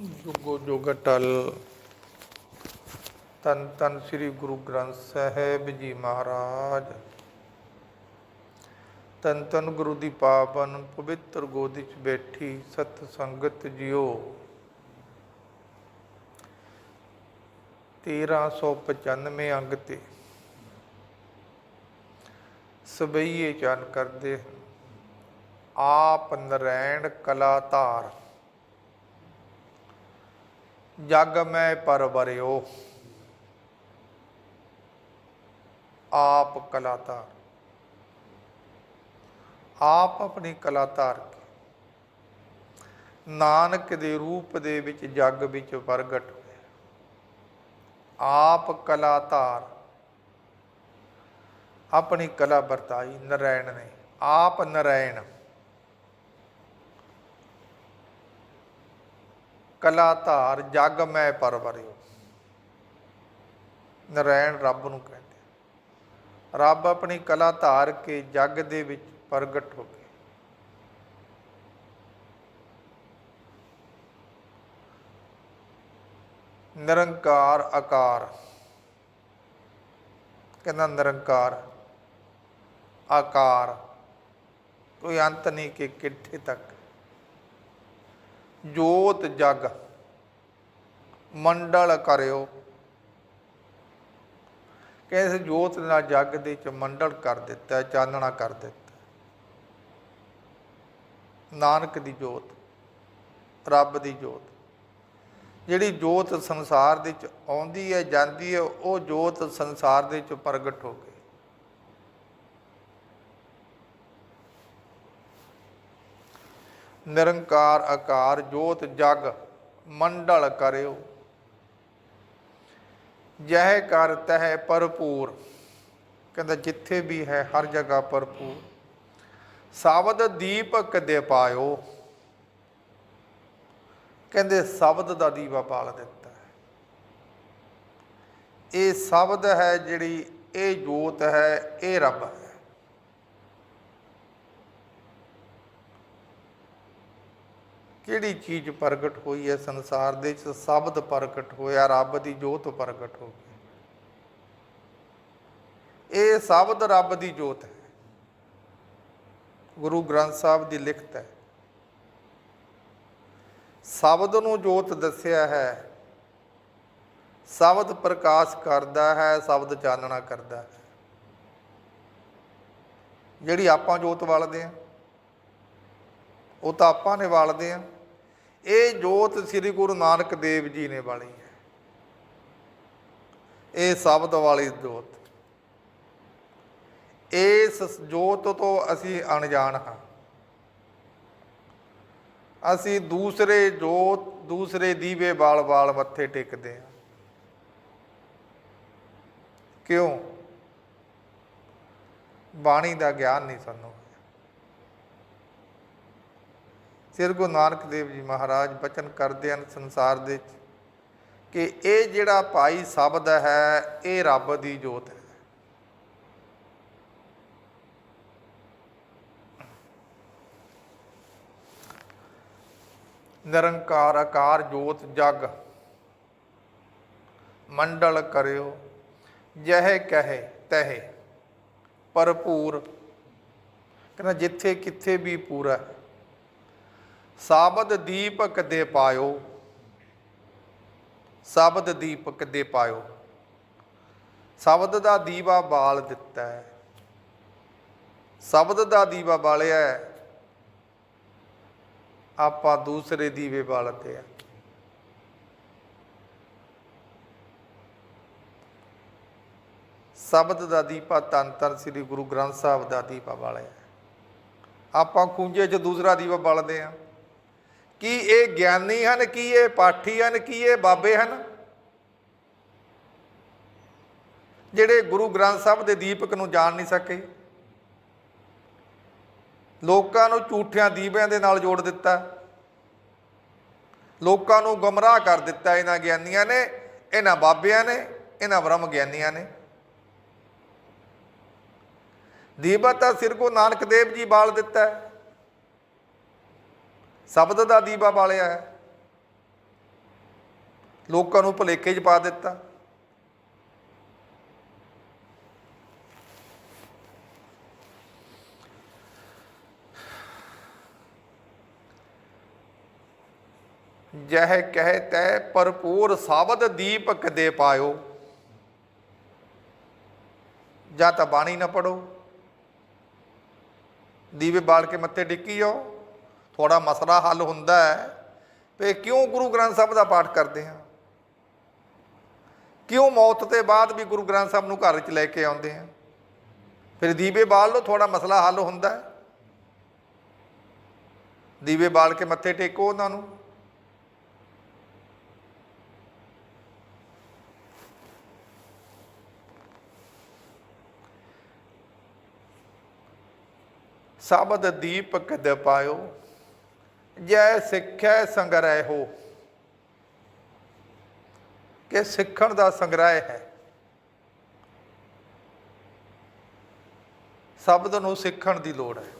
ਜੁਗੋ ਜੁਗ ਟਲ। ਤਨ ਤਨ ਸ੍ਰੀ ਗੁਰੂ ਗ੍ਰੰਥ ਸਾਹਿਬ ਜੀ ਮਹਾਰਾਜ। ਤਨ ਤਨ ਗੁਰੂ ਦੀ ਪਾਵਨ ਪਵਿੱਤਰ ਗੋਦੀ 'ਚ ਬੈਠੀ ਸਤ ਸੰਗਤ ਜਿਓ। 1395 ਅੰਗ ਤੇ ਸਬਈਏ ਚਨ ਕਰਦੇ ਆਪ ਨਰੈਣ ਕਲਾ ਧਾਰ ਜਗ ਮੈਂ ਪਰਵਰਿਓ ਆਪ ਕਲਾ ਧਾਰ ਆਪ ਆਪਣੀ ਕਲਾ ਧਾਰ ਕੇ। ਨਾਨਕ ਦੇ ਰੂਪ ਦੇ ਵਿੱਚ ਜਗ ਵਿੱਚ ਪ੍ਰਗਟ ਹੋਇਆ। ਆਪ ਕਲਾ ਧਾਰ ਆਪਣੀ ਕਲਾ ਵਰਤਾਈ ਨਰਾਇਣ ਨੇ। ਆਪ ਨਰਾਇਣ ਕਲਾ ਧਾਰ ਜਗ ਮੈਂ ਪਰਵਰਿਓ। ਨਰਾਇਣ ਰੱਬ ਨੂੰ ਕਹਿੰਦੇ ਰੱਬ ਆਪਣੀ ਕਲਾ ਧਾਰ ਕੇ ਜਗ ਦੇ ਵਿੱਚ ਪ੍ਰਗਟ ਹੋ ਗਏ ਨਿਰੰਕਾਰ ਆਕਾਰ। ਕਹਿੰਦਾ ਨਿਰੰਕਾਰ ਆਕਾਰ। ਕੋਈ ਅੰਤ ਨਹੀਂ ਕਿ ਕਿੱਥੇ ਤੱਕ। ਜੋਤ ਜਗ। ਮੰਡਲ ਕਰਿਓ। ਕਹਿੰਦੇ ਜੋਤ ਨਾਲ ਜਗ ਦੇ ਚ ਮੰਡਲ ਕਰ ਦਿੱਤਾ, ਚਾਨਣਾ ਕਰ ਦਿੱਤਾ। ਨਾਨਕ ਦੀ ਜੋਤ, ਰੱਬ ਦੀ ਜੋਤ। ਜਿਹੜੀ ਜੋਤ ਸੰਸਾਰ ਦੇ ਚ ਆਉਂਦੀ ਹੈ, ਜਾਂਦੀ ਹੈ, ਉਹ ਜੋਤ ਸੰਸਾਰ ਦੇ ਚ ਪ੍ਰਗਟ ਹੋ ਗਈ। ਨਿਰੰਕਾਰ ਆਕਾਰ ਜੋਤ ਜਗ ਮੰਡਲ ਕਰਿਓ। ਜਹ ਕਰ ਤਹ ਭਰਪੂਰ, ਕਹਿੰਦਾ ਜਿੱਥੇ ਵੀ ਹੈ ਹਰ ਜਗ੍ਹਾ ਭਰਪੂਰ। ਸ਼ਬਦ ਦੀਪਕ ਦੇ ਪਾਇਓ, ਕਹਿੰਦੇ ਸ਼ਬਦ ਦਾ ਦੀਵਾ ਪਾਲ ਦਿੱਤਾ ਇਹ ਸ਼ਬਦ ਹੈ ਜਿਹੜੀ, ਇਹ ਜੋਤ ਹੈ, ਇਹ ਰੱਬ ਹੈ। ਕਿਹੜੀ ਚੀਜ਼ ਪ੍ਰਗਟ ਹੋਈ ਹੈ ਸੰਸਾਰ ਦੇ ਵਿੱਚ? ਸ਼ਬਦ ਪ੍ਰਗਟ ਹੋਇਆ, ਰੱਬ ਦੀ ਜੋਤ ਪ੍ਰਗਟ ਹੋ ਗਈ। ਇਹ ਸ਼ਬਦ ਰੱਬ ਦੀ ਜੋਤ ਹੈ। ਗੁਰੂ ਗ੍ਰੰਥ ਸਾਹਿਬ ਦੀ ਲਿਖਤ ਹੈ। ਸ਼ਬਦ ਨੂੰ ਜੋਤ ਦੱਸਿਆ ਹੈ। ਸ਼ਬਦ ਪ੍ਰਕਾਸ਼ ਕਰਦਾ ਹੈ, ਸ਼ਬਦ ਚਾਨਣਾ ਕਰਦਾ ਹੈ। ਜਿਹੜੀ ਆਪਾਂ ਜੋਤ ਵਾਲਦੇ ਆ ਉਹ ਤਾਂ ਆਪਾਂ ਨੇ ਵਾਲਦੇ ਆ। ਇਹ ਜੋਤ ਸ੍ਰੀ ਗੁਰੂ ਨਾਨਕ ਦੇਵ ਜੀ ਨੇ ਵਾਲੀ ਹੈ। ਇਹ ਸ਼ਬਦ ਵਾਲੀ ਜੋਤ। ਇਸ ਜੋਤ ਤੋਂ ਅਸੀਂ ਅਣਜਾਣ ਹਾਂ। ਅਸੀਂ ਦੂਸਰੇ ਜੋਤ, ਦੂਸਰੇ ਦੀਵੇ ਬਾਲ-ਬਾਲ ਮੱਥੇ ਟੇਕਦੇ ਹਾਂ। ਕਿਉਂ? ਬਾਣੀ ਦਾ ਗਿਆਨ ਨਹੀਂ ਸਾਨੂੰ। ਸ੍ਰੀ ਗੁਰੂ ਨਾਨਕ ਦੇਵ ਜੀ ਮਹਾਰਾਜ ਬਚਨ ਕਰਦੇ ਹਨ ਸੰਸਾਰ ਦੇ ਵਿੱਚ ਕਿ ਇਹ ਜਿਹੜਾ ਭਾਈ ਸ਼ਬਦ ਹੈ, ਇਹ ਰੱਬ ਦੀ ਜੋਤ ਹੈ। ਨਿਰੰਕਾਰ ਆਕਾਰ ਜੋਤ ਜਗ, ਮੰਡਲ ਕਰਿਓ, ਜਹ ਕਹੇ ਤਹਿ, ਭਰਪੂਰ। ਕਹਿੰਦਾ ਜਿੱਥੇ ਕਿੱਥੇ ਵੀ ਪੂਰਾ ਹੈ। ਸਾਬਦ ਦੀਪਕ ਦੇ ਪਾਇਓ। ਸ਼ਬਦ ਦੀਪਕ ਦੇ ਪਾਇਓ। ਸ਼ਬਦ ਦਾ ਦੀਵਾ ਬਾਲ ਦਿੱਤਾ ਹੈ। ਸ਼ਬਦ ਦਾ ਦੀਵਾ ਬਾਲਿਆ ਆਪਾਂ ਦੂਸਰੇ ਦੀਵੇ ਬਾਲਦੇ ਆ ਸ਼ਬਦ ਦਾ ਦੀਪਾ ਤਨ ਤਨ ਸ੍ਰੀ ਗੁਰੂ ਗ੍ਰੰਥ ਸਾਹਿਬ ਦਾ ਦੀਪਾ ਬਾਲਿਆ ਆਪਾਂ ਖੂੰਜੇ 'ਚ ਦੂਸਰਾ ਦੀਵਾ ਬਾਲਦੇ ਆ ਕੀ ਇਹ ਗਿਆਨੀ ਹਨ, ਕੀ ਇਹ ਪਾਠੀ ਹਨ, ਕੀ ਇਹ ਬਾਬੇ ਹਨ? ਜਿਹੜੇ ਗੁਰੂ ਗ੍ਰੰਥ ਸਾਹਿਬ ਦੇ ਦੀਪਕ ਨੂੰ ਜਾਣ ਨਹੀਂ ਸਕੇ। ਲੋਕਾਂ ਨੂੰ ਝੂਠਿਆਂ ਦੀਵਿਆਂ ਦੇ ਨਾਲ ਜੋੜ ਦਿੱਤਾ। ਲੋਕਾਂ ਨੂੰ ਗਮਰਾਹ ਕਰ ਦਿੱਤਾ ਇਹਨਾਂ ਗਿਆਨੀਆਂ ਨੇ, ਇਹਨਾਂ ਬਾਬਿਆਂ ਨੇ, ਇਹਨਾਂ ਬ੍ਰਹਮ ਗਿਆਨੀਆਂ ਨੇ। ਦੀਵਾ ਤਾਂ ਸਿਰ ਕੋ ਨਾਨਕ ਦੇਵ ਜੀ ਬਾਲ ਦਿੱਤਾ। ਹੈ ਸ਼ਬਦ ਦਾ ਦੀਵਾ ਬਾਲਿਆ ਹੈ। ਲੋਕਾਂ ਨੂੰ ਭੁਲੇਖੇ 'ਚ ਪਾ ਦਿੱਤਾ। ਜਹ ਕਹਿ ਤੈ ਭਰਪੂਰ ਸਾਬਦ ਦੀਪਕ ਦੇ ਪਾਇਓ। ਜਾਂ ਤਾਂ ਬਾਣੀ ਨਾ ਪੜੋ ਦੀਵੇ ਬਾਲ ਕੇ ਮੱਥੇ ਟਿੱਕੀ ਜਾਓ। ਥੋੜਾ ਮਸਲਾ ਹੱਲ ਹੁੰਦਾ ਹੈ ਤੇ ਕਿਉਂ ਗੁਰੂ ਗ੍ਰੰਥ ਸਾਹਿਬ ਦਾ ਪਾਠ ਕਰਦੇ ਹਾਂ? ਕਿਉਂ ਮੌਤ ਤੇ ਬਾਅਦ ਵੀ ਗੁਰੂ ਗ੍ਰੰਥ ਸਾਹਿਬ ਨੂੰ ਘਰ ਵਿੱਚ ਲੈ ਕੇ ਆਉਂਦੇ ਹਾਂ? ਫਿਰ ਦੀਵੇ ਬਾਲ ਲਓ ਥੋੜਾ ਮਸਲਾ ਹੱਲ ਹੁੰਦਾ ਦੀਵੇ ਬਾਲ ਕੇ ਮੱਥੇ ਟੇਕੋ ਉਹਨਾਂ ਨੂੰ। ਸਬਦ ਦੀਪਕ ਦ ਪਾਇਓ ਜੈ ਸਿੱਖੈ ਸੰਗ੍ਰਹਿ ਹੋ। ਕਿ ਸਿੱਖਣ ਦਾ ਸੰਗ੍ਰਹਿ ਹੈ। ਸ਼ਬਦ ਨੂੰ ਸਿੱਖਣ ਦੀ ਲੋੜ ਹੈ।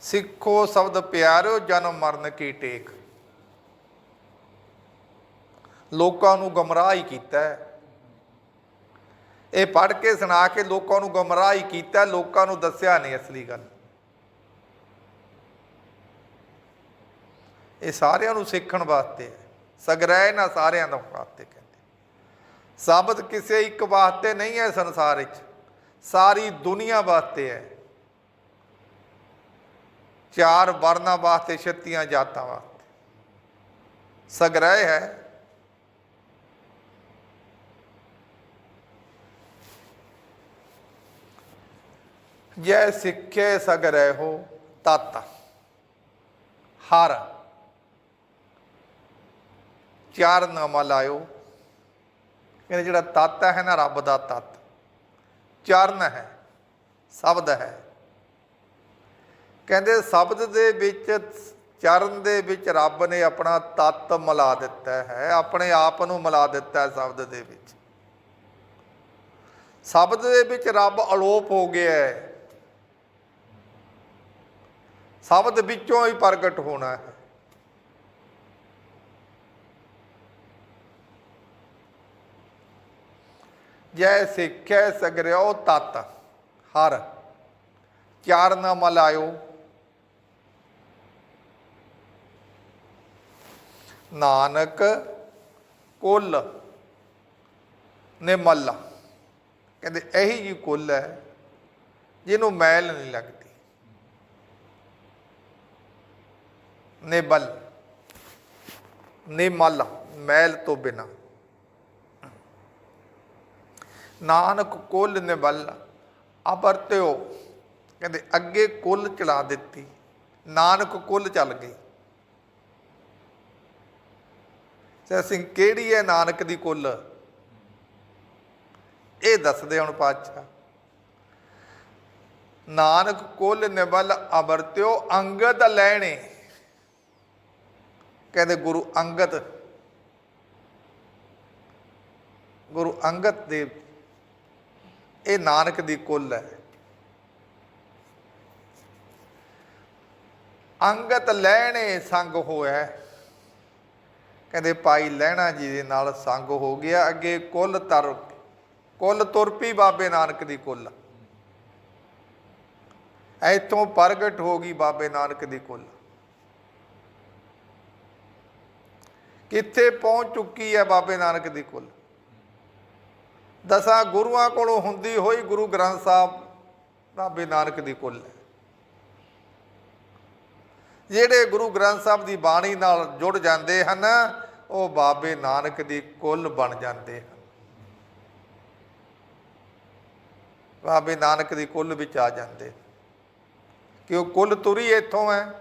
ਸਿੱਖੋ ਸ਼ਬਦ ਪਿਆਰਿਓ ਜਨਮ ਮਰਨ ਕੀ ਟੇਕ। ਲੋਕਾਂ ਨੂੰ ਗਮਰਾਹ ਹੀ ਕੀਤਾ ਹੈ। ਇਹ ਪੜ੍ਹ ਕੇ ਸੁਣਾ ਕੇ ਲੋਕਾਂ ਨੂੰ ਗਮਰਾਹ ਹੀ ਕੀਤਾ, ਲੋਕਾਂ ਨੂੰ ਦੱਸਿਆ ਨਹੀਂ ਅਸਲੀ ਗੱਲ। ਇਹ ਸਾਰਿਆਂ ਨੂੰ ਸਿੱਖਣ ਵਾਸਤੇ ਹੈ। ਸਗਰੈ ਨਾ ਸਾਰਿਆਂ ਦਾ ਵਾਸਤੇ ਕਹਿੰਦੇ। ਸਾਬਤ ਕਿਸੇ ਇੱਕ ਵਾਸਤੇ ਨਹੀਂ ਹੈ ਸੰਸਾਰ ਵਿੱਚ। ਸਾਰੀ ਦੁਨੀਆ ਵਾਸਤੇ ਹੈ। ਚਾਰ ਵਰਨਾ ਵਾਸਤੇ, ਛੱਤੀਆਂ ਜਾਤਾਂ ਵਾਸਤੇ। ਸਗਰੈ ਹੈ। ਜੈ ਸਿੱਖੇ ਸਗਰੈ ਹੋ ਤਤ। ਹਰ। ਚਾਰ ਨਾਮਾ ਲਾਇਓ। ਕਹਿੰਦੇ ਜਿਹੜਾ ਤਤ ਹੈ ਨਾ, ਰੱਬ ਦਾ ਤਤ। ਚਰਨ ਹੈ, ਸ਼ਬਦ ਹੈ। ਕਹਿੰਦੇ ਸ਼ਬਦ ਦੇ ਵਿੱਚ, ਚਰਨ ਦੇ ਵਿੱਚ ਰੱਬ ਨੇ ਆਪਣਾ ਤਤ ਮਿਲਾ ਦਿੱਤਾ ਹੈ। ਆਪਣੇ ਆਪ ਨੂੰ ਮਿਲਾ ਦਿੱਤਾ ਹੈ ਸ਼ਬਦ ਦੇ ਵਿੱਚ। ਸ਼ਬਦ ਦੇ ਵਿੱਚ ਰੱਬ ਅਲੋਪ ਹੋ ਗਿਆ ਹੈ। ਸ਼ਬਦ ਵਿੱਚੋਂ ਹੀ ਪ੍ਰਗਟ ਹੋਣਾ ਹੈ। ਜੈ ਸਿੱਖੈ ਸਗਰਿਓ ਤਤ, ਹਰ। ਚਾਰ ਨਾ ਮਲਾਇਓ ਨਾਨਕ, ਕੁੱਲ ਨੇ ਮੱਲਾ ਕਹਿੰਦੇ ਇਹੀ ਜੀ ਕੁੱਲ ਹੈ, ਜਿਹਨੂੰ ਮੈਲ ਨਹੀਂ ਲੱਗਦੀ। ਨਿਬਲ, ਨਿਮਲ, ਮੈਲ ਤੋਂ ਬਿਨਾ। ਨਾਨਕ ਕੁੱਲ ਨਿਬਲ ਅਪਰਤਿਓ ਕਹਿੰਦੇ, ਅੱਗੇ ਕੁੱਲ ਚਲਾ ਦਿੱਤੀ। ਨਾਨਕ ਕੁੱਲ ਚੱਲ ਗਈ। ਸੇ ਸਿੰਘ ਕਿਹੜੀ ਹੈ ਨਾਨਕ ਦੀ ਕੁੱਲ? ਇਹ ਦੱਸਦੇ ਹੁਣ ਪਾਤਸ਼ਾਹ। ਨਾਨਕ ਕੁੱਲ ਨਿਬਲ ਅਵਰਤਿਓ ਅੰਗਦ ਲੈਣੇ। ਕਹਿੰਦੇ, ਗੁਰੂ ਅੰਗਦ। ਗੁਰੂ ਅੰਗਦ ਦੇਵ ਇਹ ਨਾਨਕ ਦੀ ਕੁੱਲ ਹੈ। ਅੰਗਤ ਲੈਣੇ ਸੰਗ ਹੋਇਆ ਕਹਿੰਦੇ, ਭਾਈ ਲਹਿਣਾ ਜੀ ਦੇ ਨਾਲ ਸੰਗ ਹੋ ਗਿਆ। ਅੱਗੇ ਕੁੱਲ ਤਰ, ਕੁੱਲ ਤੁਰਪੀ ਬਾਬੇ ਨਾਨਕ ਦੀ ਕੁੱਲ। ਐਤੋਂ ਪ੍ਰਗਟ ਹੋ ਗਈ ਬਾਬੇ ਨਾਨਕ ਦੀ ਕੁੱਲ। ਕਿੱਥੇ ਪਹੁੰਚ ਚੁੱਕੀ ਹੈ ਬਾਬੇ ਨਾਨਕ ਦੀ ਕੁੱਲ? ਦਸਾਂ ਗੁਰੂਆਂ ਕੋਲੋਂ ਹੁੰਦੀ ਹੋਈ ਗੁਰੂ ਗ੍ਰੰਥ ਸਾਹਿਬ ਬਾਬੇ ਨਾਨਕ ਦੀ ਕੁੱਲ ਹੈ। ਜਿਹੜੇ ਗੁਰੂ ਗ੍ਰੰਥ ਸਾਹਿਬ ਦੀ ਬਾਣੀ ਨਾਲ ਜੁੜ ਜਾਂਦੇ ਹਨ, ਉਹ ਬਾਬੇ ਨਾਨਕ ਦੀ ਕੁੱਲ ਬਣ ਜਾਂਦੇ ਹਨ। ਬਾਬੇ ਨਾਨਕ ਦੀ ਕੁੱਲ ਵਿੱਚ ਆ ਜਾਂਦੇ ਕਿ ਉਹ ਕੁੱਲ ਤੁਰੀ ਇੱਥੋਂ ਹੈ?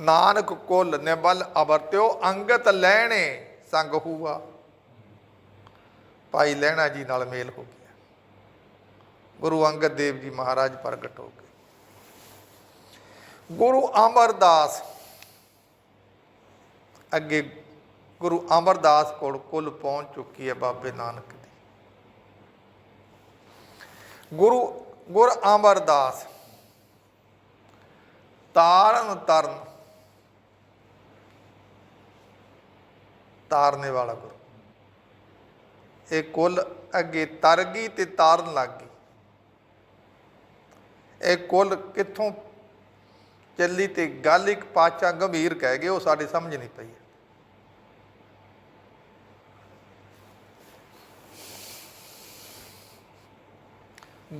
ਨਾਨਕ ਕੁੱਲ ਨਿਬਲ ਅਵਰਤਿਓ ਅੰਗਤ ਲੈਣੇ ਸੰਗ ਹੂਆ। ਭਾਈ ਲਹਿਣਾ ਜੀ ਨਾਲ ਮੇਲ ਹੋ ਗਿਆ। ਗੁਰੂ ਅੰਗਦ ਦੇਵ ਜੀ ਮਹਾਰਾਜ ਪ੍ਰਗਟ ਹੋ ਗਏ। ਗੁਰੂ ਅਮਰਦਾਸ ਅੱਗੇ ਗੁਰੂ ਅਮਰਦਾਸ ਕੋਲ ਕੁੱਲ ਪਹੁੰਚ ਚੁੱਕੀ ਹੈ ਬਾਬੇ ਨਾਨਕ ਦੀ। ਗੁਰੂ, ਗੁਰ ਅਮਰਦਾਸ ਤਾਰਨ ਤਰਨ ਤਾਰਨੇ ਵਾਲਾ ਗੁਰੂ। ਇਹ ਕੁੱਲ ਅੱਗੇ ਤਰ ਗਈ ਤੇ ਤਾਰਨ ਲੱਗ ਗਈ। ਇਹ ਕੁੱਲ ਕਿੱਥੋਂ ਚੱਲੀ ਤੇ ਗੱਲ ਇੱਕ ਪਾਚਾ ਗੰਭੀਰ ਕਹਿ ਗਏ, ਉਹ ਸਾਡੇ ਸਮਝ ਨਹੀਂ ਪਈ।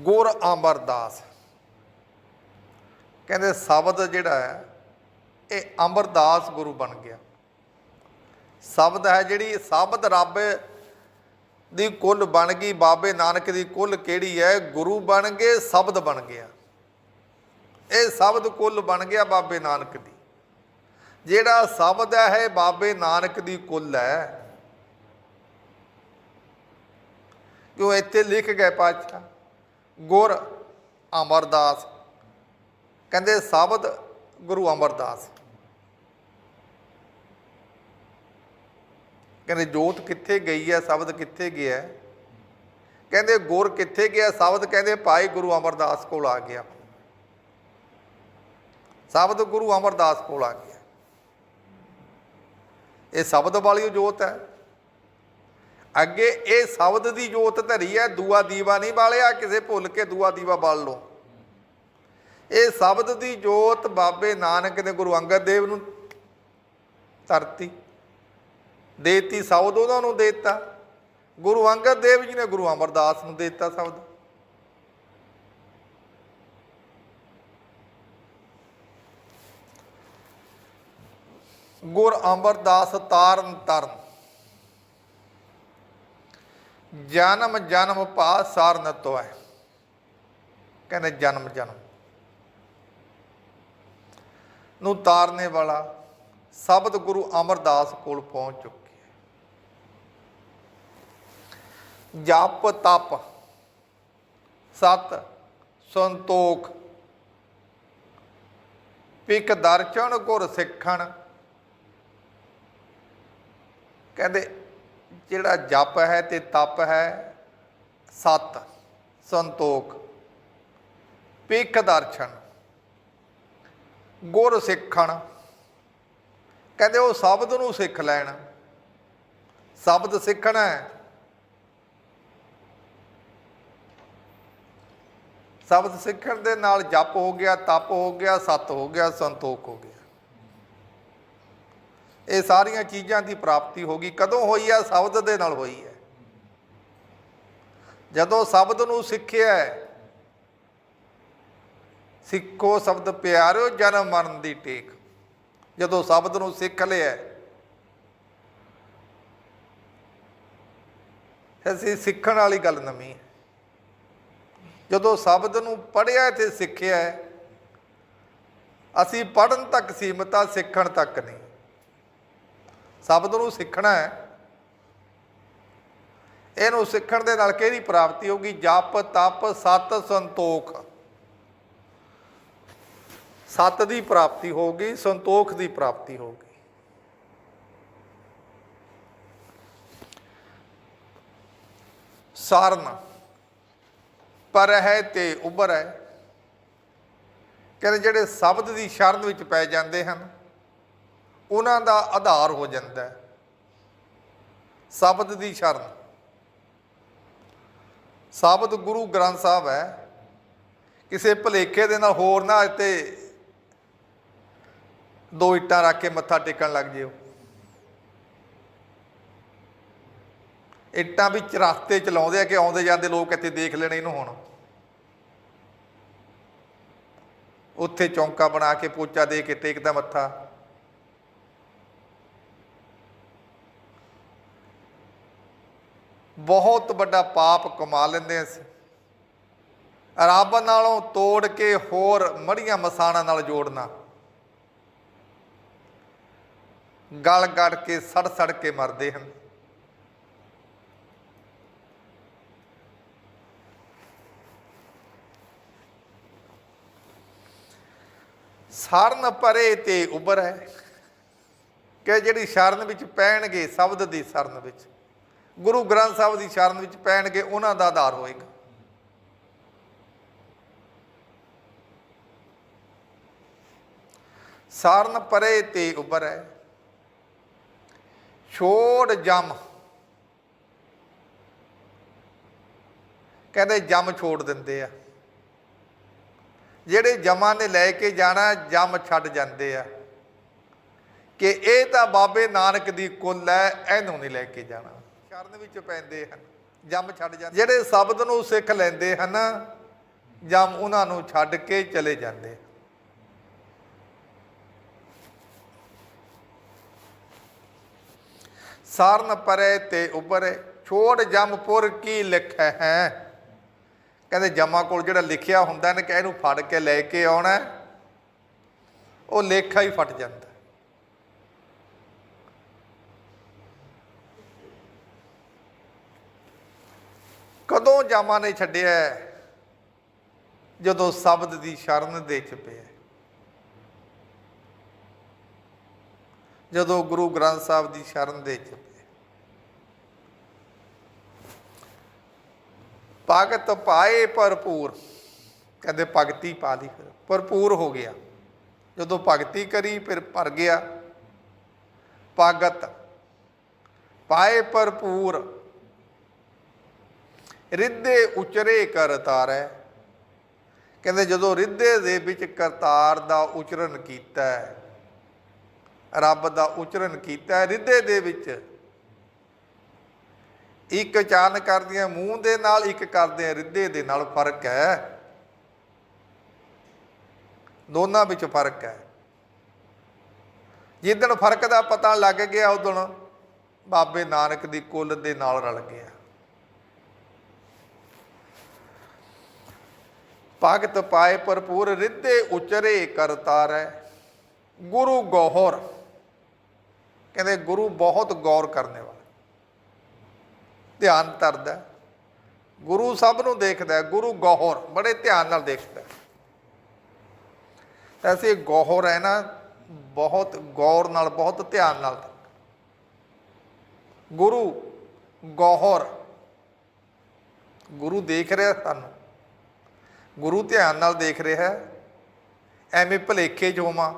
ਗੁਰ ਅਮਰਦਾਸ ਕਹਿੰਦੇ ਸ਼ਬਦ ਜਿਹੜਾ ਹੈ, ਇਹ ਅਮਰਦਾਸ ਗੁਰੂ ਬਣ ਗਿਆ। ਸ਼ਬਦ ਹੈ ਜਿਹੜੀ ਸ਼ਬਦ ਰੱਬ ਦੀ ਕੁੱਲ ਬਣ ਗਈ, ਬਾਬੇ ਨਾਨਕ ਦੀ ਕੁੱਲ ਕਿਹੜੀ ਹੈ? ਗੁਰੂ ਬਣ ਗਏ, ਸ਼ਬਦ ਬਣ ਗਿਆ। ਇਹ ਸ਼ਬਦ ਕੁੱਲ ਬਣ ਗਿਆ ਬਾਬੇ ਨਾਨਕ ਦੀ। ਜਿਹੜਾ ਸ਼ਬਦ ਹੈ, ਇਹ ਬਾਬੇ ਨਾਨਕ ਦੀ ਕੁੱਲ ਹੈ। ਕਿਉਂ ਇੱਥੇ ਲਿਖ ਗਏ ਪਾਤਸ਼ਾਹ? ਗੁਰ ਅਮਰਦਾਸ। ਕਹਿੰਦੇ ਸ਼ਬਦ ਗੁਰੂ ਅਮਰਦਾਸ। ਕਹਿੰਦੇ ਜੋਤ ਕਿੱਥੇ ਗਈ ਹੈ ਸ਼ਬਦ ਕਿੱਥੇ ਗਿਆ ਕਹਿੰਦੇ ਗੁਰ ਕਿੱਥੇ ਗਿਆ ਸ਼ਬਦ ਕਹਿੰਦੇ ਭਾਈ ਗੁਰੂ ਅਮਰਦਾਸ ਕੋਲ ਆ ਗਿਆ। ਸ਼ਬਦ ਗੁਰੂ ਅਮਰਦਾਸ ਕੋਲ ਆ ਗਿਆ। ਇਹ ਸ਼ਬਦ ਵਾਲੀ ਜੋਤ ਹੈ। ਅੱਗੇ ਇਹ ਸ਼ਬਦ ਦੀ ਜੋਤ ਧਰੀ ਹੈ, ਦੂਆ ਦੀਵਾ ਨਹੀਂ ਬਾਲਿਆ, ਕਿਸੇ ਭੁੱਲ ਕੇ ਦੂਆ ਦੀਵਾ ਬਾਲ ਲਓ। ਇਹ ਸ਼ਬਦ ਦੀ ਜੋਤ ਬਾਬੇ ਨਾਨਕ ਨੇ ਗੁਰੂ ਅੰਗਦ ਦੇਵ ਨੂੰ ਧਰਤੀ। ਦੇਤੀ ਸ਼ਬਦ ਉਹਨਾਂ ਨੂੰ ਦੇਤਾ। ਗੁਰੂ ਅੰਗਦ ਦੇਵ ਜੀ ਨੇ ਗੁਰੂ ਅਮਰਦਾਸ ਨੂੰ ਦੇਤਾ ਸ਼ਬਦ। ਗੁਰ ਅਮਰਦਾਸ ਤਾਰਨ ਤਰਨ। ਜਨਮ ਜਨਮ ਪਾ ਸਾਰਨ ਤੋਇ ਕਹਿੰਦੇ ਜਨਮ ਜਨਮ। ਨੂੰ ਤਾਰਨੇ ਵਾਲਾ ਸ਼ਬਦ ਗੁਰੂ ਅਮਰਦਾਸ ਕੋਲ ਪਹੁੰਚ ਚੁੱਕੇ ਹੈ ਜਪ ਤਪ। ਸਤ ਸੰਤੋਖ। ਪਿਕ ਦਰਸ਼ਨ ਗੁਰ ਸਿੱਖਣ। ਕਹਿੰਦੇ ਜਿਹੜਾ ਜਪ ਹੈ ਤੇ ਤਪ ਹੈ, ਸਤ ਸੰਤੋਖ। ਪਿਕ ਦਰਸ਼ਨ। ਗੁਰ ਸਿੱਖਣ। ਕਹਿੰਦੇ ਉਹ ਸ਼ਬਦ ਨੂੰ ਸਿੱਖ ਲੈਣ। ਸ਼ਬਦ ਸਿੱਖਣਾ ਹੈ। ਸ਼ਬਦ ਸਿੱਖਣ ਦੇ ਨਾਲ ਜਪ ਹੋ ਗਿਆ, ਤਪ ਹੋ ਗਿਆ, ਸਤ ਹੋ ਗਿਆ, ਸੰਤੋਖ ਹੋ ਗਿਆ। ਇਹ ਸਾਰੀਆਂ ਚੀਜ਼ਾਂ ਦੀ ਪ੍ਰਾਪਤੀ ਹੋ ਗਈ। ਕਦੋਂ ਹੋਈ ਹੈ? ਸ਼ਬਦ ਦੇ ਨਾਲ ਹੋਈ ਹੈ। ਜਦੋਂ ਸ਼ਬਦ ਨੂੰ ਸਿੱਖਿਆ ਸਿੱਖੋ ਸ਼ਬਦ ਪਿਆਰਿਓ, ਜਨਮ ਮਰਨ ਦੀ ਟੇਕ। ਜਦੋਂ ਸ਼ਬਦ ਨੂੰ ਸਿੱਖ ਲਿਆ ਅਸੀਂ ਸਿੱਖਣ ਵਾਲੀ ਗੱਲ ਨਵੀਂ ਹੈ। ਜਦੋਂ ਸ਼ਬਦ ਨੂੰ ਪੜ੍ਹਿਆ ਤੇ ਸਿੱਖਿਆ, ਅਸੀਂ ਪੜਨ ਤੱਕ ਸੀਮਤ ਆ, ਸਿੱਖਣ ਤੱਕ ਨਹੀਂ। ਸ਼ਬਦ ਨੂੰ ਸਿੱਖਣਾ ਹੈ, ਇਹਨੂੰ ਸਿੱਖਣ ਦੇ ਨਾਲ ਕਿਹਦੀ ਪ੍ਰਾਪਤੀ ਹੋਗੀ ਜਪ, ਤਪ, ਸਤ, ਸੰਤੋਖ। ਸਤ ਦੀ ਪ੍ਰਾਪਤੀ ਹੋਗੀ ਸੰਤੋਖ ਦੀ ਪ੍ਰਾਪਤੀ ਹੋਗੀ ਸਾਰਨ। ਪਰ ਹੈ ਤੇ ਉਬਰ ਹੈ। ਕਹਿੰਦੇ ਜਿਹੜੇ ਸ਼ਬਦ ਦੀ ਸ਼ਰਨ ਵਿੱਚ ਪੈ ਜਾਂਦੇ ਹਨ, ਉਹਨਾਂ ਦਾ ਆਧਾਰ ਹੋ ਜਾਂਦਾ ਹੈ। ਸ਼ਬਦ ਦੀ ਸ਼ਰਨ। ਸ਼ਬਦ ਗੁਰੂ ਗ੍ਰੰਥ ਸਾਹਿਬ ਹੈ। ਕਿਸੇ ਭਲੇਖੇ ਦੇ ਨਾਲ ਹੋਰ ਨਾ ਤੇ ਦੋ ਇੱਟਾਂ ਰੱਖ ਕੇ ਮੱਥਾ ਟੇਕਣ ਲੱਗ ਜਿਓ। ਇੱਟਾਂ ਵਿੱਚ ਰਸਤੇ ਚਲਾਉਂਦੇ ਆ ਕਿ ਆਉਂਦੇ ਜਾਂਦੇ ਲੋਕ ਇੱਥੇ ਦੇਖ ਲੈਣੇ ਇਹਨੂੰ ਹੁਣ। ਉੱਥੇ ਚੌਂਕਾ ਬਣਾ ਕੇ ਪੋਚਾ ਦੇ ਕੇ ਟੇਕਦਾ ਮੱਥਾ ਬਹੁਤ ਵੱਡਾ ਪਾਪ ਕਮਾ ਲੈਂਦੇ ਅਸੀਂ। ਰੱਬ ਨਾਲੋਂ ਤੋੜ ਕੇ ਹੋਰ ਮੜੀਆਂ ਮਸਾਣਾ ਨਾਲ ਜੋੜਨਾ। ਗਲ ਗੜ ਕੇ ਸੜ ਸੜ ਕੇ ਮਰਦੇ ਹਨ। ਸਰਨ ਪਰੇ ਤੇ ਉਬਰ ਹੈ ਕਿ ਜਿਹੜੀ ਸ਼ਰਨ ਵਿੱਚ ਪੈਣਗੇ, ਸ਼ਬਦ ਦੀ ਸ਼ਰਨ ਵਿੱਚ। ਗੁਰੂ ਗ੍ਰੰਥ ਸਾਹਿਬ ਦੀ ਸ਼ਰਨ ਵਿੱਚ ਪੈਣਗੇ, ਉਹਨਾਂ ਦਾ ਆਧਾਰ ਹੋਏਗਾ। ਸਰਨ ਪਰੇ ਤੇ ਉਬਰ ਹੈ ਛੋੜ ਜਮ। ਕਹਿੰਦੇ ਜਮ ਛੋੜ ਦਿੰਦੇ ਆ। ਜਿਹੜੇ ਜਮਾਂ ਨੇ ਲੈ ਕੇ ਜਾਣਾ, ਜਮ ਛੱਡ ਜਾਂਦੇ ਆ। ਕਿ ਇਹ ਤਾਂ ਬਾਬੇ ਨਾਨਕ ਦੀ ਕੁੱਲ ਹੈ, ਇਹਨੂੰ ਨਹੀਂ ਲੈ ਕੇ ਜਾਣਾ। ਸ਼ਰਨ ਵਿੱਚ ਪੈਂਦੇ ਹਨ, ਜਮ ਛੱਡ ਜਾਂਦੇ। ਜਿਹੜੇ ਸ਼ਬਦ ਨੂੰ ਸਿੱਖ ਲੈਂਦੇ ਹਨ, ਜਮ ਉਹਨਾਂ ਨੂੰ ਛੱਡ ਕੇ ਚਲੇ ਜਾਂਦੇ ਸਾਰਨ ਪਰੇ ਤੇ ਉਪਰੇ ਛੋੜ ਜਮਪੁਰ ਕੀ ਲਿਖੈ ਹੈ? ਕਹਿੰਦੇ ਜਮਾ ਕੋਲ ਜਿਹੜਾ ਲਿਖਿਆ ਹੁੰਦਾ ਨੇ ਕਿ ਇਹਨੂੰ ਫੜ ਕੇ ਲੈ ਕੇ ਆਉਣਾ। ਉਹ ਲੇਖਾ ਹੀ ਫਟ ਜਾਂਦਾ। ਕਦੋਂ ਜਾਮਾ ਨੇ ਛੱਡਿਆ? ਜਦੋਂ ਸ਼ਬਦ ਦੀ ਸ਼ਰਨ ਦੇ ਚ ਪਿਆ ਜਦੋਂ ਗੁਰੂ ਗ੍ਰੰਥ ਸਾਹਿਬ ਦੀ ਸ਼ਰਨ ਦੇ ਚ ਭਗਤ ਪਾਏ ਭਰਪੂਰ। ਕਹਿੰਦੇ ਭਗਤੀ ਪਾ ਲਈ ਫਿਰ। ਭਰਪੂਰ ਹੋ ਗਿਆ। ਜਦੋਂ ਭਗਤੀ ਕਰੀ ਫਿਰ ਭਰ ਗਿਆ। ਭਗਤ ਪਾਏ ਭਰਪੂਰ। ਰਿੱਧੇ ਉਚਰੇ ਕਰਤਾਰੈ ਕਹਿੰਦੇ ਜਦੋਂ ਰਿੱਧੇ ਦੇ ਵਿੱਚ ਕਰਤਾਰ ਦਾ ਉਚਰਨ ਕੀਤਾ ਰੱਬ ਦਾ ਉਚਰਨ ਕੀਤਾ ਹੈ, ਰਿੱਧੇ ਦੇ ਵਿੱਚ ਇੱਕ ਚਾਨ ਕਰਦੀਆਂ, ਮੂੰਹ ਦੇ ਨਾਲ ਇੱਕ ਕਰਦੇ ਆ ਰਿੱਧੇ ਦੇ ਨਾਲ ਫ਼ਰਕ ਹੈ। ਦੋਨਾਂ ਵਿੱਚ ਫ਼ਰਕ ਹੈ। ਜਿੱਦਣ ਫ਼ਰਕ ਦਾ ਪਤਾ ਲੱਗ ਗਿਆ ਉਦੋਂ ਬਾਬੇ ਨਾਨਕ ਦੀ ਕੁੱਲ ਦੇ ਨਾਲ ਰਲ ਗਿਆ। ਭਗਤ ਪਾਏ ਭਰਪੂਰ, ਰਿੱਧੇ ਉਚਰੇ ਕਰਤਾਰੈ ਗੁਰੂ ਗੋਹਰ ਕਹਿੰਦੇ ਗੁਰੂ ਬਹੁਤ ਗੌਰ ਕਰਨੇ ਵਾਲਾ। ਧਿਆਨ ਧਰਦਾ ਗੁਰੂ ਸਭ ਨੂੰ ਦੇਖਦਾ ਗੁਰੂ ਗੌਹਰ, ਬੜੇ ਧਿਆਨ ਨਾਲ ਦੇਖਦਾ ਹੈ। ਤਾਂ ਗੌਹਰ ਹੈ ਨਾ, ਬਹੁਤ ਗੌਰ ਨਾਲ, ਬਹੁਤ ਧਿਆਨ ਨਾਲ ਗੁਰੂ ਗੌਹਰ, ਗੁਰੂ ਦੇਖ ਰਿਹਾ ਸਾਨੂੰ। ਗੁਰੂ ਧਿਆਨ ਨਾਲ ਦੇਖ ਰਿਹਾ ਹੈ। ਐਵੇਂ ਭਲੇਖੇ ਚ ਹੋਵਾਂ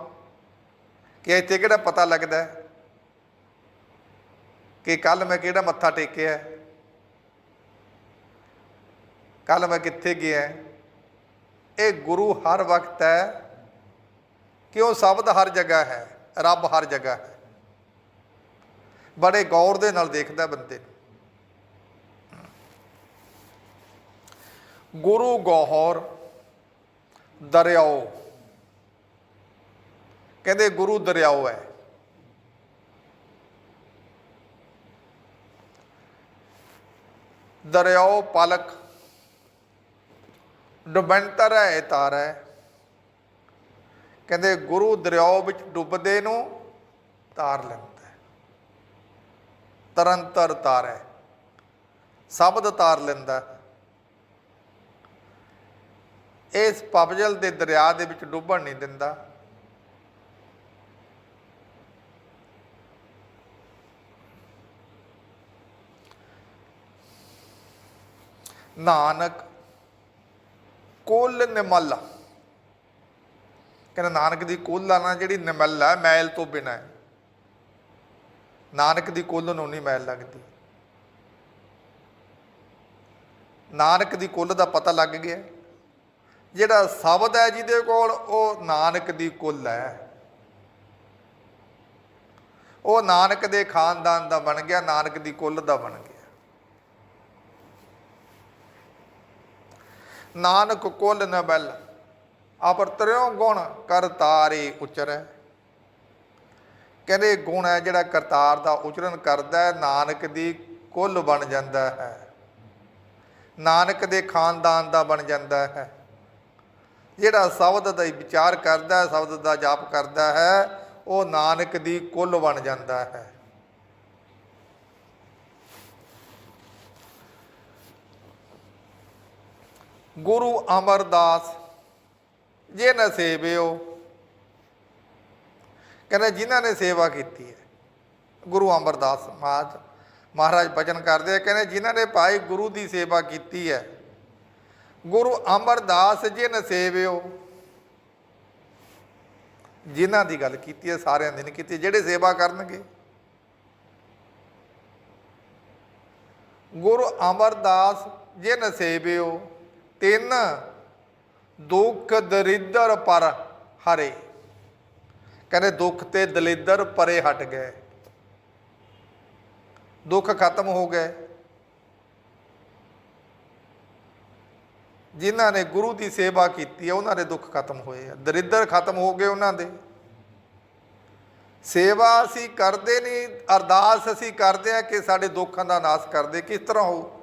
ਕਿ ਇੱਥੇ ਕਿਹੜਾ ਪਤਾ ਲੱਗਦਾ ਕਿ ਕੱਲ ਮੈਂ ਕਿਹੜਾ ਮੱਥਾ ਟੇਕਿਆ ਹੈ। ਕੱਲ ਮੈਂ ਕਿੱਥੇ ਗਿਆ? ਇਹ ਗੁਰੂ ਹਰ ਵਕਤ ਹੈ। ਕਿਉਂ? ਸ਼ਬਦ ਹਰ ਜਗ੍ਹਾ ਹੈ, ਰੱਬ ਹਰ ਜਗ੍ਹਾ ਹੈ। ਬੜੇ ਗੌਰ ਦੇ ਨਾਲ ਦੇਖਦਾ ਬੰਦੇ। ਗੁਰੂ ਗੌਹਰ ਦਰਿਆਓ। ਕਹਿੰਦੇ ਗੁਰੂ ਦਰਿਆਓ ਹੈ। ਦਰਿਆਓ ਪਾਲਕ ਡੁਬੰਤਰ ਹੈ ਤਾਰਾ ਹੈ। ਕਹਿੰਦੇ ਗੁਰੂ ਦਰਿਆਓ ਵਿੱਚ ਡੁੱਬਦੇ ਨੂੰ ਤਾਰ ਲੈਂਦਾ ਤਰੰਤਰ ਤਾਰ ਸ਼ਬਦ ਤਾਰ ਲੈਂਦਾ ਇਸ ਪਬਜਲ ਦੇ ਦਰਿਆ ਦੇ ਵਿੱਚ ਡੁੱਬਣ ਨਹੀਂ ਦਿੰਦਾ। ਨਾਨਕ ਕੁੱਲ ਨਿਮਲ ਕਹਿੰਦਾ, ਨਾਨਕ ਦੀ ਕੁੱਲ ਆ ਨਾ ਜਿਹੜੀ ਨਿਮਲ ਹੈ ਮੈਲ ਤੋਂ ਬਿਨਾ ਹੈ। ਨਾਨਕ ਦੀ ਕੁੱਲ ਨੂੰ ਨਹੀਂ ਮੈਲ ਲੱਗਦੀ। ਨਾਨਕ ਦੀ ਕੁੱਲ ਦਾ ਪਤਾ ਲੱਗ ਗਿਆ। ਜਿਹੜਾ ਸ਼ਬਦ ਹੈ ਜਿਹਦੇ ਕੋਲ, ਉਹ ਨਾਨਕ ਦੀ ਕੁੱਲ ਹੈ। ਉਹ ਨਾਨਕ ਦੇ ਖਾਨਦਾਨ ਦਾ ਬਣ ਗਿਆ, ਨਾਨਕ ਦੀ ਕੁੱਲ ਦਾ ਬਣ ਗਿਆ। ਨਾਨਕ ਕੁੱਲ ਨ ਬਲ, ਆਪਰ ਤਰਿਓ ਗੁਣ ਕਰਤਾਰੇ ਉਚਰੈ। ਕਹਿੰਦੇ ਗੁਣ ਹੈ ਜਿਹੜਾ ਕਰਤਾਰ ਦਾ ਉਚਰਨ ਕਰਦਾ ਹੈ, ਨਾਨਕ ਦੀ ਕੁੱਲ ਬਣ ਜਾਂਦਾ ਹੈ। ਨਾਨਕ ਦੇ ਖਾਨਦਾਨ ਦਾ ਬਣ ਜਾਂਦਾ ਹੈ। ਜਿਹੜਾ ਸ਼ਬਦ ਦਾ ਵਿਚਾਰ ਕਰਦਾ ਹੈ, ਸ਼ਬਦ ਦਾ ਜਾਪ ਕਰਦਾ ਹੈ, ਉਹ ਨਾਨਕ ਦੀ ਕੁੱਲ ਬਣ ਜਾਂਦਾ ਹੈ। ਗੁਰੂ ਅਮਰਦਾਸ, ਜੇ ਨ ਸੇਵਿਓ ਕਹਿੰਦੇ ਜਿਨ੍ਹਾਂ ਨੇ ਸੇਵਾ ਕੀਤੀ ਹੈ, ਗੁਰੂ ਅਮਰਦਾਸ ਮਹਾਰਾਜ ਮਹਾਰਾਜ ਭਜਨ ਕਰਦੇ ਆ। ਕਹਿੰਦੇ ਜਿਨ੍ਹਾਂ ਨੇ ਭਾਈ ਗੁਰੂ ਦੀ ਸੇਵਾ ਕੀਤੀ ਹੈ, ਗੁਰੂ ਅਮਰਦਾਸ ਜੀ ਨੇ ਸੇਵਿਓ ਜਿਨ੍ਹਾਂ ਦੀ ਗੱਲ ਕੀਤੀ ਹੈ, ਸਾਰਿਆਂ ਦੀ ਨਹੀਂ ਕੀਤੀ, ਜਿਹੜੇ ਸੇਵਾ ਕਰਨਗੇ। ਗੁਰੂ ਅਮਰਦਾਸ ਜਿਨ ਸੇਵਿਓ ਤਿੰਨ ਦੁੱਖ ਦਰਿਦਰ ਪਰ ਹਰੇ। ਕਹਿੰਦੇ ਦੁੱਖ ਤੇ ਦਲਿੱਦਰ ਪਰੇ ਹਟ ਗਏ। ਦੁੱਖ ਖਤਮ ਹੋ ਗਏ। ਜਿਨ੍ਹਾਂ ਨੇ ਗੁਰੂ ਦੀ ਸੇਵਾ ਕੀਤੀ ਹੈ, ਉਹਨਾਂ ਦੇ ਦੁੱਖ ਖਤਮ ਹੋਏ ਆ। ਦਰਿਦਰ ਖਤਮ ਹੋ ਗਏ ਉਹਨਾਂ ਦੇ। ਸੇਵਾ ਅਸੀਂ ਕਰਦੇ ਨਹੀਂ, ਅਰਦਾਸ ਅਸੀਂ ਕਰਦੇ ਆ ਕਿ ਸਾਡੇ ਦੁੱਖਾਂ ਦਾ ਨਾਸ਼ ਕਰਦੇ ਕਿਸ ਤਰ੍ਹਾਂ ਹੋ?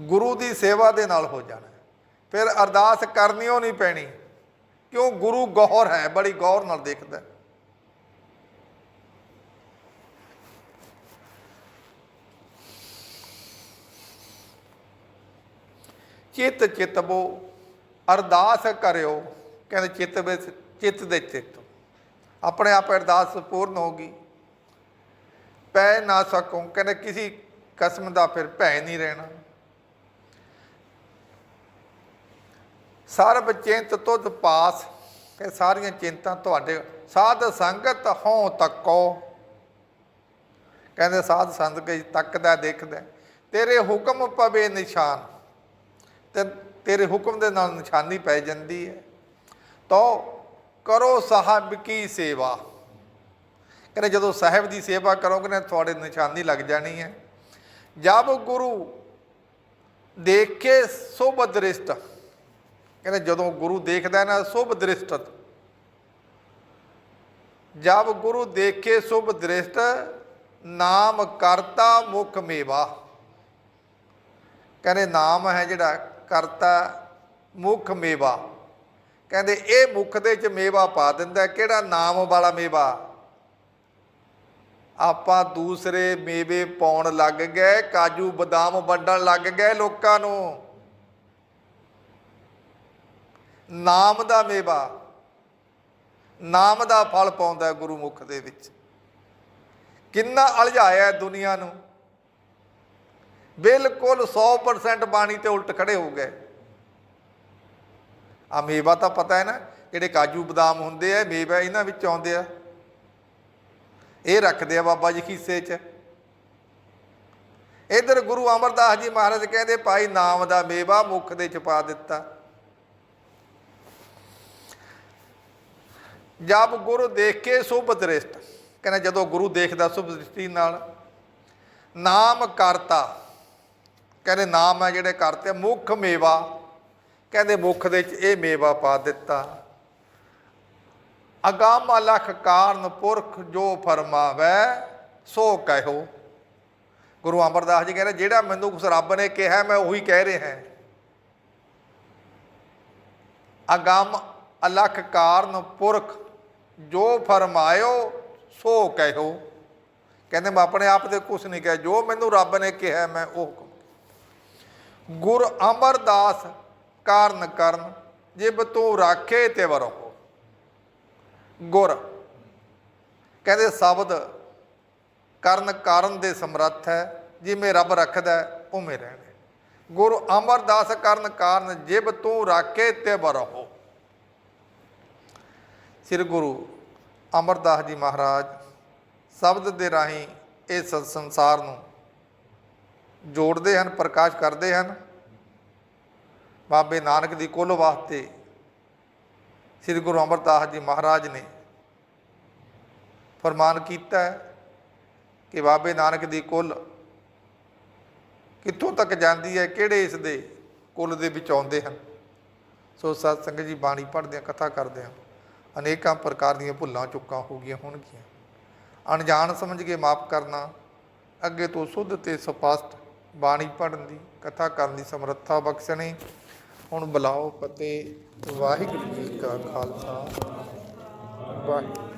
ਗੁਰੂ ਦੀ ਸੇਵਾ ਦੇ ਨਾਲ ਹੋ ਜਾਣਾ। ਫਿਰ ਅਰਦਾਸ ਕਰਨੀ ਉਹ ਨਹੀਂ ਪੈਣੀ। ਕਿਉਂ? ਗੁਰੂ ਗੌਰ ਹੈ, ਬੜੀ ਗੌਰ ਨਾਲ ਦੇਖਦਾ ਹੈ। ਚਿੱਤ ਚਿਤਬੋ ਅਰਦਾਸ ਕਰਿਓ, ਕਹਿੰਦੇ ਚਿੱਤ ਵਿੱਚ, ਚਿੱਤ ਦੇ ਚਿੱਤ। ਆਪਣੇ ਆਪ ਅਰਦਾਸ ਪੂਰਨ ਹੋਗੀ ਪੈ ਨਾ ਸਕੋ, ਕਹਿੰਦੇ ਕਿਸੇ ਕਸਮ ਦਾ ਫਿਰ ਭੈ ਨਹੀਂ ਰਹਿਣਾ। ਸਰਬ ਚਿੰਤ ਤੁਧ ਪਾਸ ਕਿ ਸਾਰੀਆਂ ਚਿੰਤਾ ਤੁਹਾਡੇ, ਸਾਧ ਸੰਗਤ ਹੋਂ ਤੱਕੋ। ਕਹਿੰਦੇ ਸਾਧ ਸੰਗਤ ਤੱਕਦਾ ਦੇਖਦਾ, ਤੇਰੇ ਹੁਕਮ ਪਵੇ ਨਿਸ਼ਾਨ। ਤੇ ਤੇਰੇ ਹੁਕਮ ਦੇ ਨਾਲ ਨਿਸ਼ਾਨੀ ਪੈ ਜਾਂਦੀ ਹੈ। ਤੋ ਕਰੋ ਸਾਹਿਬ ਕੀ ਸੇਵਾ। ਕਹਿੰਦੇ ਜਦੋਂ ਸਾਹਿਬ ਦੀ ਸੇਵਾ ਕਰੋਗੇ ਨਾ ਤੁਹਾਡੇ ਨਿਸ਼ਾਨੀ ਲੱਗ ਜਾਣੀ ਹੈ। ਜਬ ਗੁਰੂ ਦੇਖੇ ਸੁਭ ਦ੍ਰਿਸ਼ਟ ਕਹਿੰਦੇ ਜਦੋਂ ਗੁਰੂ ਦੇਖਦਾ ਨਾ ਸੁਭ ਦ੍ਰਿਸ਼ਟ ਜਬ ਗੁਰੂ ਦੇਖੇ ਸੁਭ ਦ੍ਰਿਸ਼ਟ, ਨਾਮ ਕਰਤਾ ਮੁਖ ਮੇਵਾ। ਕਹਿੰਦੇ ਨਾਮ ਹੈ ਜਿਹੜਾ ਕਰਤਾ ਮੁਖ ਮੇਵਾ। ਕਹਿੰਦੇ ਇਹ ਮੁਖ ਦੇ ਚ ਮੇਵਾ ਪਾ ਦਿੰਦਾ ਕਿਹੜਾ? ਨਾਮ ਵਾਲਾ ਮੇਵਾ। ਆਪਾਂ ਦੂਸਰੇ ਮੇਵੇ ਪਾਉਣ ਲੱਗ ਗਏ, ਕਾਜੂ ਬਦਾਮ ਵੰਡਣ ਲੱਗ ਗਏ ਲੋਕਾਂ ਨੂੰ। ਨਾਮ ਦਾ ਮੇਵਾ, ਨਾਮ ਦਾ ਫਲ ਪਾਉਂਦਾ ਗੁਰੂ ਮੁਖ ਦੇ ਵਿੱਚ। ਕਿੰਨਾ ਅਲਝਾਇਆ ਦੁਨੀਆ ਨੂੰ। ਬਿਲਕੁਲ 100% ਬਾਣੀ ਤੇ ਉਲਟ ਖੜੇ ਹੋ ਗਏ। ਆ ਮੇਵਾ ਤਾਂ ਪਤਾ ਹੈ ਨਾ, ਜਿਹੜੇ ਕਾਜੂ ਬਦਾਮ ਹੁੰਦੇ ਆ, ਮੇਵਾ ਇਹਨਾਂ ਵਿੱਚ ਆਉਂਦੇ ਆ। ਇਹ ਰੱਖਦੇ ਆ ਬਾਬਾ ਜੀ ਖੀਸੇ 'ਚ। ਇਧਰ ਗੁਰੂ ਅਮਰਦਾਸ ਜੀ ਮਹਾਰਾਜ ਕਹਿੰਦੇ, ਭਾਈ ਨਾਮ ਦਾ ਮੇਵਾ ਮੁਖ ਦੇ ਚ ਪਾ ਦਿੱਤਾ। ਜਬ ਗੁਰੂ ਕੇ ਸੁਭ ਦ੍ਰਿਸ਼ਟ। ਕਹਿੰਦਾ ਜਦੋਂ ਗੁਰੂ ਦੇਖਦਾ ਸੁਭ ਦ੍ਰਿਸ਼ਟੀ ਨਾਲ, ਨਾਮ ਕਰਤਾ। ਕਹਿੰਦੇ ਨਾਮ ਹੈ ਜਿਹੜੇ ਕਰਤੇ, ਮੁੱਖ ਮੇਵਾ। ਕਹਿੰਦੇ ਮੁੱਖ ਦੇ ਵਿੱਚ ਇਹ ਮੇਵਾ ਪਾ ਦਿੱਤਾ। ਅਗੰਮ ਅਲਖ ਕਾਰਨ ਪੁਰਖ ਜੋ ਫਰਮਾਵੇ, ਸੋ ਕਹਿਓ। ਗੁਰੂ ਅਮਰਦਾਸ ਜੀ ਕਹਿੰਦੇ, ਜਿਹੜਾ ਮੈਨੂੰ ਉਸ ਰੱਬ ਨੇ ਕਿਹਾ, ਮੈਂ ਉਹੀ ਕਹਿ ਰਿਹਾ ਹਾਂ। ਅਗੰਮ ਅਲਖ ਕਾਰਨ ਪੁਰਖ ਜੋ ਫਰਮਾਇਓ, ਸੋ ਕਹਿਓ। ਕਹਿੰਦੇ, ਮੈਂ ਆਪਣੇ ਆਪ ਤੇ ਕੁਝ ਨਹੀਂ ਕਿਹਾ। ਜੋ ਮੈਨੂੰ ਰੱਬ ਨੇ ਕਿਹਾ, ਮੈਂ ਉਹ ਕਹੂੰ। ਗੁਰ ਅਮਰਦਾਸ ਕਾਰਨ ਕਰਨ, ਜਿਬ ਤੂੰ ਰਾਖੇ ਤੇ ਵਰੋ। ਗੁਰ ਕਹਿੰਦੇ, ਸ਼ਬਦ ਕਰਨ ਕਾਰਨ ਦੇ ਸਮਰੱਥ ਹੈ। ਜਿਵੇਂ ਰੱਬ ਰੱਖਦਾ, ਉਵੇਂ ਰਹਿਣਾ ਗੁਰੂ ਅਮਰਦਾਸ ਕਰਨ ਕਾਰਨ, ਜਿਬ ਤੂੰ ਰਾਖੇ ਤੇ ਬਰਹੋ ਸ੍ਰੀ ਗੁਰੂ ਅਮਰਦਾਸ ਜੀ ਮਹਾਰਾਜ ਸ਼ਬਦ ਦੇ ਰਾਹੀਂ ਇਸ ਸੰਸਾਰ ਨੂੰ ਜੋੜਦੇ ਹਨ, ਪ੍ਰਕਾਸ਼ ਕਰਦੇ ਹਨ। ਬਾਬੇ ਨਾਨਕ ਦੀ ਕੁੱਲ ਵਾਸਤੇ ਸ੍ਰੀ ਗੁਰੂ ਅਮਰਦਾਸ ਜੀ ਮਹਾਰਾਜ ਨੇ ਫਰਮਾਨ ਕੀਤਾ ਕਿ ਬਾਬੇ ਨਾਨਕ ਦੀ ਕੁੱਲ ਕਿੱਥੋਂ ਤੱਕ ਜਾਂਦੀ ਹੈ, ਕਿਹੜੇ ਇਸ ਦੇ ਕੁੱਲ ਦੇ ਵਿੱਚ ਆਉਂਦੇ ਹਨ। ਸੋ ਸਤ ਸੰਗਤ ਜੀ, ਬਾਣੀ ਪੜ੍ਹਦੇ ਆ ਕਥਾ ਕਰਦੇ ਆ ਅਨੇਕਾਂ ਪ੍ਰਕਾਰ ਦੀਆਂ ਭੁੱਲਾਂ ਚੁੱਕਾਂ ਹੋ ਗਈਆਂ ਹੋਣਗੀਆਂ। ਅਣਜਾਣ ਸਮਝ ਕੇ ਮਾਫ ਕਰਨਾ, ਅੱਗੇ ਤੋਂ ਸੁੱਧ ਤੇ ਸਪਸ਼ਟ ਬਾਣੀ ਪੜ੍ਹਨ ਦੀ, ਕਥਾ ਕਰਨ ਦੀ ਸਮਰੱਥਾ ਬਖਸ਼ਣੀ, ਹੁਣ ਬੁਲਾਓ ਫਤਿਹ ਵਾਹਿਗੁਰੂ ਜੀ ਕਾ ਖਾਲਸਾ। ਵਾਹਿਗੁਰੂ।